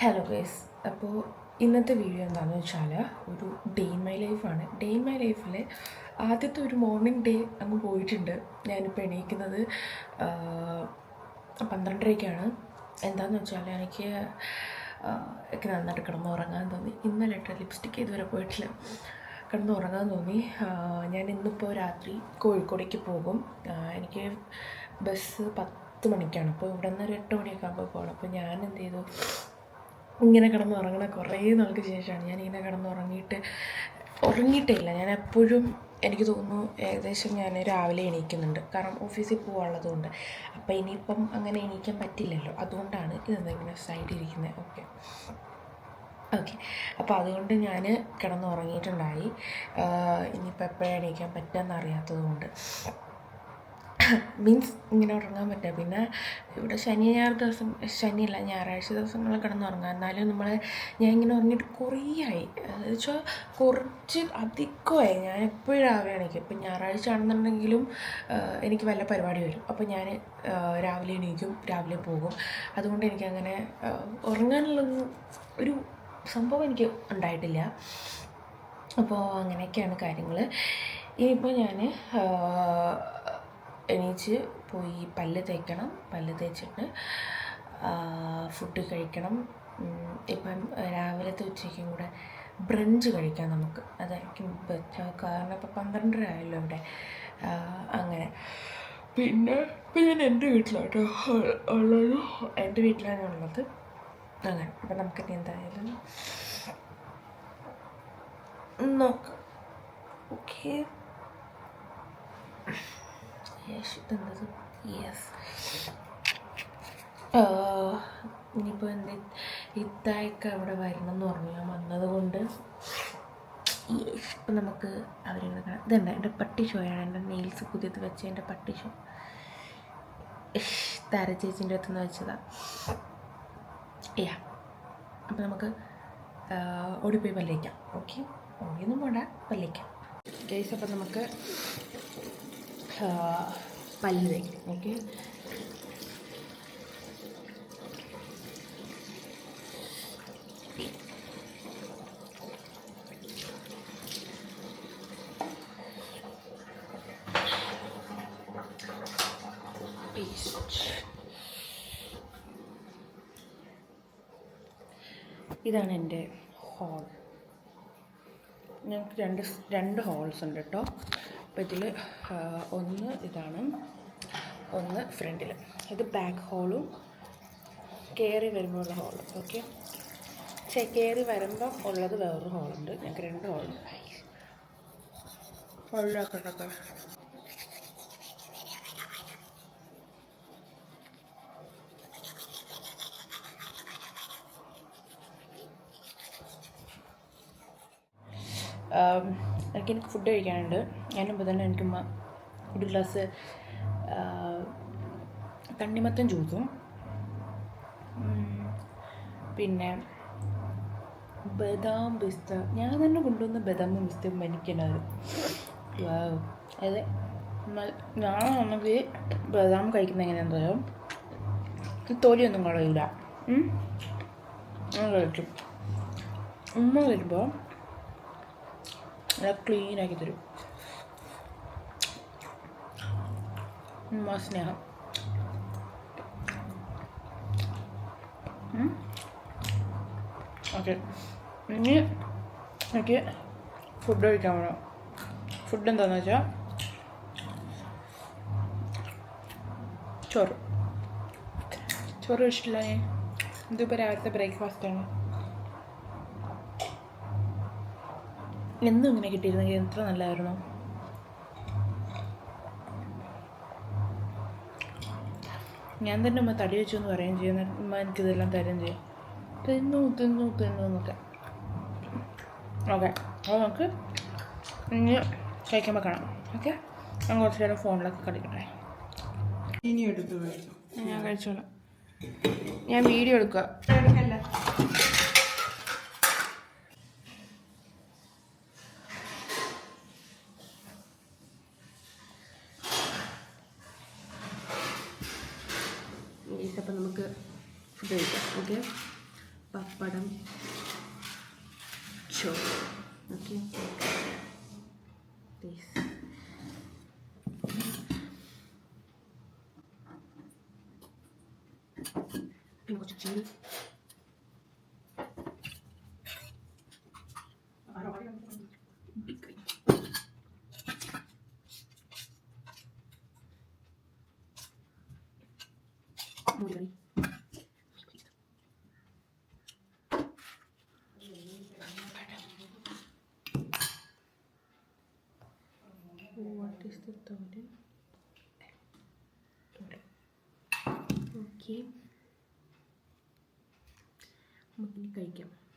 Hello guys അപ്പോൾ ഇന്നത്തെ video എന്താണെന്ന് വെച്ചാൽ ഒരു ഡേ മൈ ലൈഫാണ് ഡേ മൈ ലൈഫിൽ ആദ്യത്തെ ഒരു മോർണിംഗ് ഡേ അങ്ങ് പോയിട്ടുണ്ട്. ഞാനിപ്പോൾ എണീക്കുന്നത് പന്ത്രണ്ടരയ്ക്കാണ് എന്താണെന്ന് വെച്ചാൽ എനിക്ക് ഒക്കെ നന്നായിട്ട് കിടന്ന് ഉറങ്ങാൻ തോന്നി. ഇന്നലെ ലിപ്സ്റ്റിക്ക് ഇതുവരെ പോയിട്ടില്ല. കിടന്ന് ഉറങ്ങാൻ തോന്നി. ഞാൻ ഇന്നിപ്പോൾ രാത്രി കോഴിക്കോടേക്ക് പോകും. എനിക്ക് ബസ് പത്ത് മണിക്കാണ്. അപ്പോൾ ഇവിടെ നിന്ന് ഒരു എട്ട് മണിയൊക്കെ ആകുമ്പോൾ പോകണം അപ്പോൾ ഞാൻ എന്ത് ചെയ്തു? ഇങ്ങനെ കിടന്നുറങ്ങണ കുറേ നാൾക്ക് ശേഷമാണ് ഞാൻ ഇങ്ങനെ കിടന്ന് ഉറങ്ങിയിട്ട് ഉറങ്ങിയിട്ടില്ല. ഞാൻ എപ്പോഴും എനിക്ക് തോന്നുന്നു ഏകദേശം ഞാൻ രാവിലെ എണീക്കുന്നുണ്ട്. കാരണം ഓഫീസിൽ പോകാനുള്ളതുകൊണ്ട് അപ്പോൾ ഇനിയിപ്പം അങ്ങനെ എണീക്കാൻ പറ്റില്ലല്ലോ. അതുകൊണ്ടാണ് ഇതെന്താ ഇങ്ങനെ സൈഡിൽ ഇരിക്കുന്നത് ഓക്കെ. ഓക്കെ. അപ്പോൾ അതുകൊണ്ട് ഞാൻ കിടന്നുറങ്ങിയിട്ടുണ്ടായി. ഇനിയിപ്പോൾ എപ്പോഴാണ് എണീക്കാൻ പറ്റുക അറിയാത്തത് കൊണ്ട് മീൻസ് ഇങ്ങനെ ഉറങ്ങാൻ പറ്റുക പിന്നെ ഇവിടെ ശനി ഞായർ ദിവസം ശനിയല്ല ഞായറാഴ്ച ദിവസങ്ങളിൽ കിടന്നുറങ്ങാം എന്നാലും നമ്മൾ ഞാൻ ഇങ്ങനെ ഉറങ്ങിയിട്ട് കുറേ ആയി. വെച്ചാൽ കുറച്ച് അധികമായി. ഞാൻ എപ്പോഴും രാവിലെ എണീക്കും. ഇപ്പം ഞായറാഴ്ച ആണെന്നുണ്ടെങ്കിലും എനിക്ക് വല്ല പരിപാടി വരും. അപ്പോൾ ഞാൻ രാവിലെ എണീക്കും രാവിലെ പോകും. അതുകൊണ്ട് എനിക്കങ്ങനെ ഉറങ്ങാനുള്ള ഒരു സംഭവം എനിക്ക് ഉണ്ടായിട്ടില്ല. അപ്പോൾ അങ്ങനെയൊക്കെയാണ് കാര്യങ്ങൾ ഇനിയിപ്പോൾ ഞാൻ എണീച്ച് പോയി പല്ല് തേക്കണം. പല്ല് തേച്ചിട്ട് ഫുഡ് കഴിക്കണം. ഇപ്പം രാവിലത്തെ ഉച്ചയ്ക്കും കൂടെ ബ്രഞ്ച് കഴിക്കാം നമുക്ക്. അതായിരിക്കും കാരണം ഇപ്പം പന്ത്രണ്ടര ആയല്ലോ ഇവിടെ. അങ്ങനെ. പിന്നെ ഇപ്പം ഞാൻ എന്റെ വീട്ടിലാട്ടോ. ഉള്ളത് എന്റെ വീട്ടിലാണ് ഉള്ളത്. അങ്ങനെ. അപ്പം നമുക്കിനി എന്തായാലും നോക്കാം. ഓക്കെ ഇതെന്തത് യെസ് ഇനിയിപ്പോൾ എന്ത് ഇത്തായൊക്കെ അവിടെ വരണം എന്ന് പറഞ്ഞു. ഞാൻ വന്നത് കൊണ്ട് ഇപ്പം നമുക്ക് അവരിങ്ങനെ കാണാം. ഇതുണ്ട് എന്റെ പട്ടി ഷോയാണ് എന്റെ നെയിൽസ് പുതിയത് വെച്ച എന്റെ പട്ടി ഷോ താര ചേച്ചിന്റെ അടുത്ത് നിന്ന് വെച്ചതാണ് യാ അപ്പം നമുക്ക് ഓടിപ്പോയി പല്ലിക്കാം ഓക്കെ ഓടിയൊന്നും പോണ്ട. പല്ലിക്കാം കേസ് അപ്പം നമുക്ക് പല്ല് ഓക്കെ. ഇതാണ് എന്റെ ഹോൾ. ഞങ്ങൾക്ക് രണ്ട് രണ്ട് ഹോൾസ് ഉണ്ട് കേട്ടോ. അപ്പോൾ ഇതിൽ ഒന്ന് ഇതാണ്. ഒന്ന് ഫ്രണ്ടിൽ ഇത് ബാക്ക് ഹോളും കയറി വരുമ്പോൾ ഉള്ള ഹോളും ഓക്കെ ചെ കയറി വരുമ്പം ഉള്ളത് വേറൊരു ഹോളുണ്ട് ഞങ്ങൾക്ക് രണ്ട് ഹോളുണ്ട് എനിക്ക് എനിക്ക് ഫുഡ് കഴിക്കാനുണ്ട്. അതിനുമ്പോൾ തന്നെ എനിക്ക് ഒരു ഗ്ലാസ് തണ്ണിമത്തൻ ജ്യൂസും പിന്നെ ബദാം പിസ്ത. ഞാൻ തന്നെ കൊണ്ടുവന്ന ബദാമും പിസ്തയും എനിക്കുണ്ടാവും വാവ് അതെ. എന്നാൽ ഞാൻ നമുക്ക് ബദാം കഴിക്കുന്ന എങ്ങനെയാണെന്ന് പറയാം തൊലിയൊന്നും കളയില്ല കഴിക്കും. ഉമ്മ വരുമ്പോൾ ക്ലീനാക്കി തരും. സ്നേഹം. ഓക്കെ. ഇനി എനിക്ക് ഫുഡ് കഴിക്കാൻ വേണം ഫുഡ് എന്താണെന്ന് വെച്ചാൽ ചോറ്. ചോറ് കഴിച്ചിട്ടില്ല ഞാൻ ഇതിപ്പോൾ രാവിലത്തെ ബ്രേക്ക്ഫാസ്റ്റാണ് എന്നും ഇങ്ങനെ കിട്ടിയിരുന്നെങ്കിൽ എത്ര നല്ലതായിരുന്നു? ഞാൻ തന്നെ ഉമ്മ തടി വെച്ചു എന്ന് പറയുകയും ചെയ്യും. ഉമ്മ എനിക്കിതെല്ലാം തരുകയും ചെയ്യും. തിന്നു തിന്നു തിന്നു എന്നൊക്കെ. ഓക്കെ. അപ്പോൾ നമുക്ക് ഇനി കഴിക്കുമ്പോൾ കാണാം. ഓക്കെ? ഞാൻ കുറച്ച് നേരം ഫോണിലൊക്കെ കളിക്കട്ടെ. ഇനി എടുത്തു കഴിച്ചു? ഞാൻ കഴിച്ചോളാം. ഞാൻ വീഡിയോ എടുക്കുക അപ്പം നമുക്ക് ഫുഡ് കഴിക്കാം ഓക്കെ പപ്പടം ചോറ് ഓക്കെ പിന്നെ കുറച്ച് ചീനി മുരളി The തോരൻ തോരൻ ഓക്കെ. നമുക്കിനി കഴിക്കാം.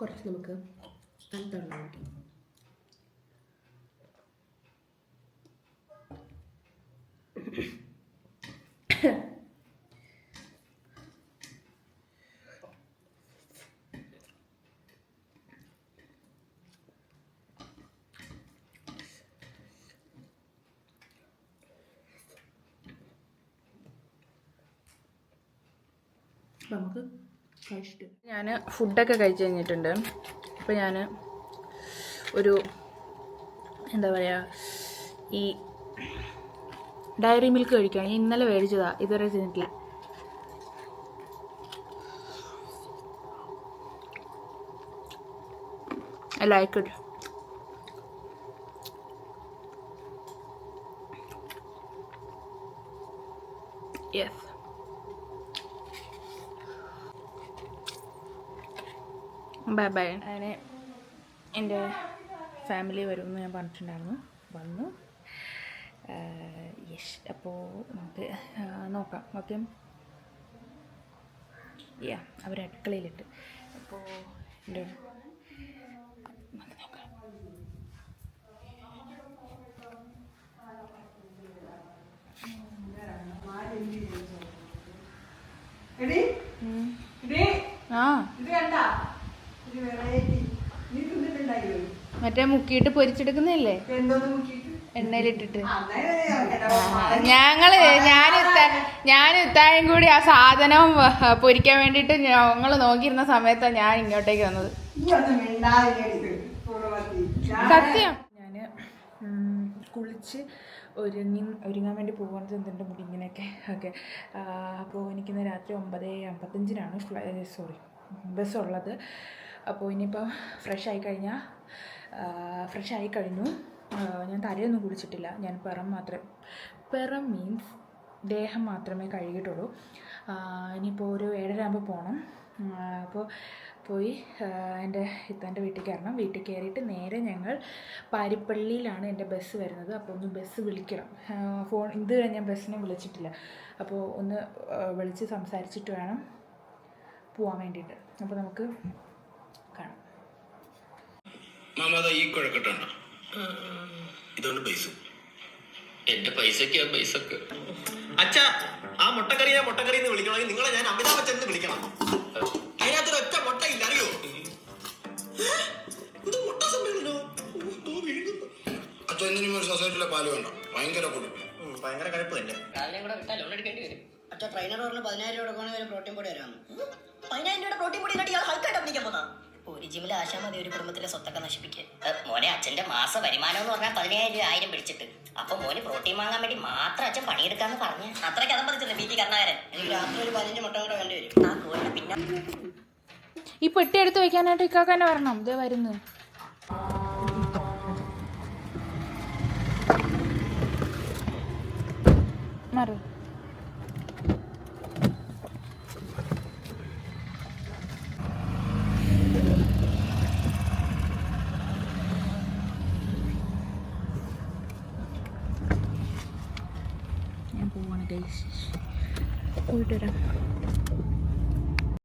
കുറച്ച് നമുക്ക് തണുത്തുള്ള കഴിക്കാം അപ്പം നമുക്ക് ഞാൻ ഫുഡൊക്കെ കഴിച്ചു കഴിഞ്ഞിട്ടുണ്ട് അപ്പോൾ ഞാൻ ഒരു എന്താ പറയുക ഈ ഡയറി മിൽക്ക് കഴിക്കുകയാണ് ഞാൻ ഇന്നലെ മേടിച്ചതാ ഇതുവരെ ചെയ്തിട്ടില്ല I like. Yes. Bye bye അങ്ങനെ എന്റെ ഫാമിലി വരുമെന്ന് ഞാൻ പറഞ്ഞിട്ടുണ്ടായിരുന്നു. വന്നു. യെസ്. അപ്പോൾ നമുക്ക് നോക്കാം. ഓക്കെ യാ അവർ അടുക്കളയിലിട്ട്. അപ്പോൾ എന്റെ നമുക്ക് നോക്കാം. ആ. ഇത് കണ്ട? മറ്റേ മുക്കിയിട്ട് പൊരിച്ചെടുക്കുന്നില്ലേ എണ്ണയിലിട്ടിട്ട്. ഞങ്ങൾ ഞാൻ ഞാൻ ഇത്തായും കൂടി ആ സാധനം പൊരിക്കാൻ വേണ്ടിട്ട് ഞങ്ങൾ നോക്കിയിരുന്ന സമയത്താണ് ഞാൻ ഇങ്ങോട്ടേക്ക് വന്നത്. സത്യം. ഞാൻ കുളിച്ച് ഒരുങ്ങി ഒരുങ്ങാൻ വേണ്ടി പോകുന്നത് എന്തുണ്ട് മുടി ഇങ്ങനെയൊക്കെ. ഓക്കെ. അപ്പോൾ എനിക്കിന്ന് രാത്രി ഒമ്പത് അമ്പത്തഞ്ചിനാണ് ഫ്ലൈ സോറി ബസ്സുള്ളത്. അപ്പോൾ ഇനിയിപ്പോൾ ഫ്രഷ് ആയി കഴിഞ്ഞാൽ ഫ്രഷ് ആയി കഴിഞ്ഞു. ഞാൻ തലയൊന്നും കുടിച്ചിട്ടില്ല. ഞാൻ പിറം മാത്രം പിറം മീൻസ് ദേഹം മാത്രമേ കഴുകിയിട്ടുള്ളൂ. ഇനിയിപ്പോൾ ഒരു ഏഴര ആകുമ്പോൾ പോകണം അപ്പോൾ പോയി എന്റെ ഇത്താന്റെ വീട്ടിൽ കയറണം. വീട്ടിൽ കയറിയിട്ട് നേരെ ഞങ്ങൾ പാരിപ്പള്ളിയിലാണ് എന്റെ ബസ് വരുന്നത്. അപ്പോൾ ഒന്ന് ബസ് വിളിക്കണം. ഫോൺ ഇതുവരെ ഞാൻ ബസ്സിനെ വിളിച്ചിട്ടില്ല. അപ്പോൾ ഒന്ന് വിളിച്ച് സംസാരിച്ചിട്ട് വേണം പോകാൻ വേണ്ടിയിട്ട്. അപ്പോൾ നമുക്ക് മാമത ഈ കുഴക്കട്ടുണ്ടോ ഇതുകൊണ്ട് പൈസ. എന്റെ പൈസക്കാ പൈസക്ക്. അച്ഛാ ആ മുട്ടക്കറി ഞാൻ മുട്ടക്കറി എന്ന് വിളിക്കണമെങ്കിൽ നിങ്ങളെ ഞാൻ അമിതാഭ് ബച്ചൻ എന്ന് വിളിക്കണം. അതിനകത്തൊരു ഒറ്റ അറിയോ? ഇത് മുട്ട സമ്മേളനോ അച്ഛൻ എന്തിനും ഒരു സൊസൈറ്റിയിലെ പാൽ വേണ്ട. ഭയങ്കര കൊടുക്കും ഭയങ്കര കഴപ്പ് തന്നെ. കാലിനെ കൂടെ വിട്ടാൽ ലോൺ എടുക്കേണ്ടി വരും. അച്ഛ ട്രെയിനർ പറഞ്ഞ് പതിനായിരം രൂപ കൊടുക്കണമെങ്കിൽ പ്രോട്ടീൻ പൊടി വരാമോ പതിനായിരം രൂപയുടെ പ്രോട്ടീൻ പൊടി കാട്ടി ഹൈക്കായിട്ട് അഭിനയിക്കാൻ പോന്നാ ഒരു ജിമ്മിൽ ആശാ മതി ഒരു കുടുംബത്തിലെ സ്വത്തൊക്കെ നശിപ്പിക്കുക മോനെ അച്ഛന്റെ മാസ വരുമാനം എന്ന് പറഞ്ഞാൽ പതിനായിരം രൂപ ആയിരം പിടിച്ചിട്ട്. അപ്പൊ മോന് പ്രോട്ടീൻ വാങ്ങാൻ വേണ്ടി മാത്രം അച്ഛൻ പണിയെടുക്കാന്ന് പറഞ്ഞു. അത്രയ്ക്ക് അതം പതിച്ചില്ല ബി ടി കർണാകരൻ രാത്രി ഒരു പതിനഞ്ച് മുട്ട കൂടെ വേണ്ടി വരും. ആ കോഴിനെ പിന്നെ ഈ പെട്ടി എടുത്ത് വെക്കാനായിട്ട് ഇക്കാക്ക തന്നെ വരണം. ഇതേ വരുന്നു. മാറ്. പോയിട്ട് വരാം